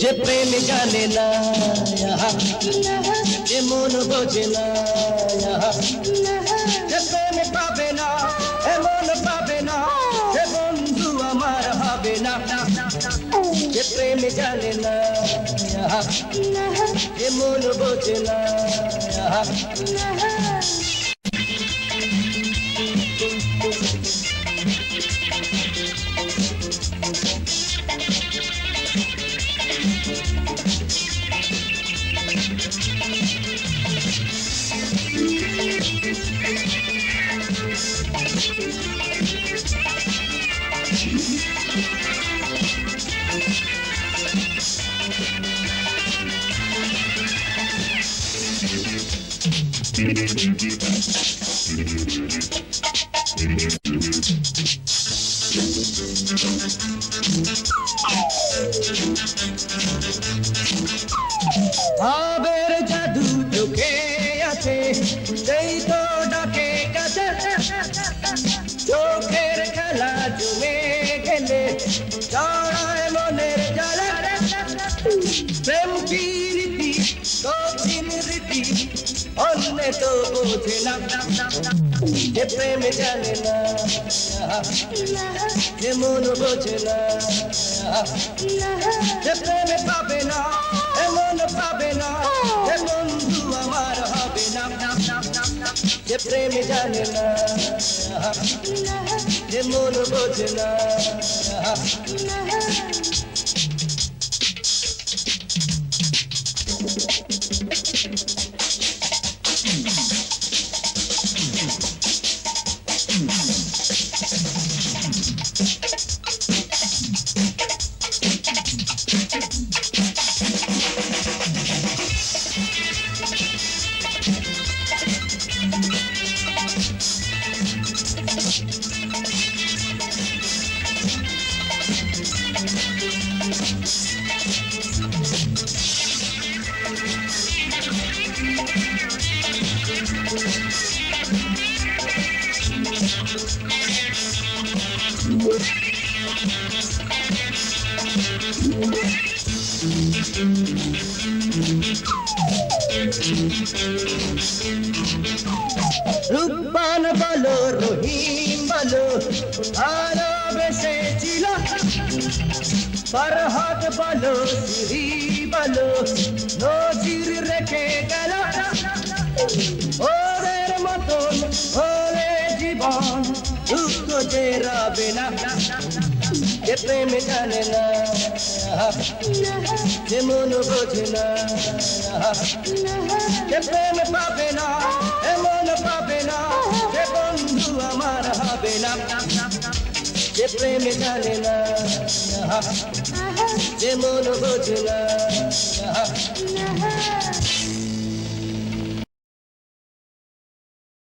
জানে না যে মন বোঝে না যে প্রেম পাবে না এমন পাবে না যে বন্ধু আমার হবে না। যে প্রেম জানে না যে মন বোঝে না ভাবের জাদু চোখে আছে সেই তো জড়ায় মনের জ্বালা প্রেম কি রীতি? কঠিন রীতি। অন্য তো বোঝে না। যে প্রেম জানে না। যে মন বোঝে না যে প্রেম পাবে প্রেম জানে না যে মন বোঝে না রূপবান বলো রহিম বলো ভালোবেসেছিল। ফরহাদ বলো শ্রী বলো নজির রেখে গেল ওদের মতন হলে জীবন দুঃখ যে রবে না যে প্রেম জানে না যে মন বোঝে না যে প্রেম পাবে না এমন পাবে না যে বন্ধু আমার হবে না যে প্রেম জানে না যে মন বোঝে না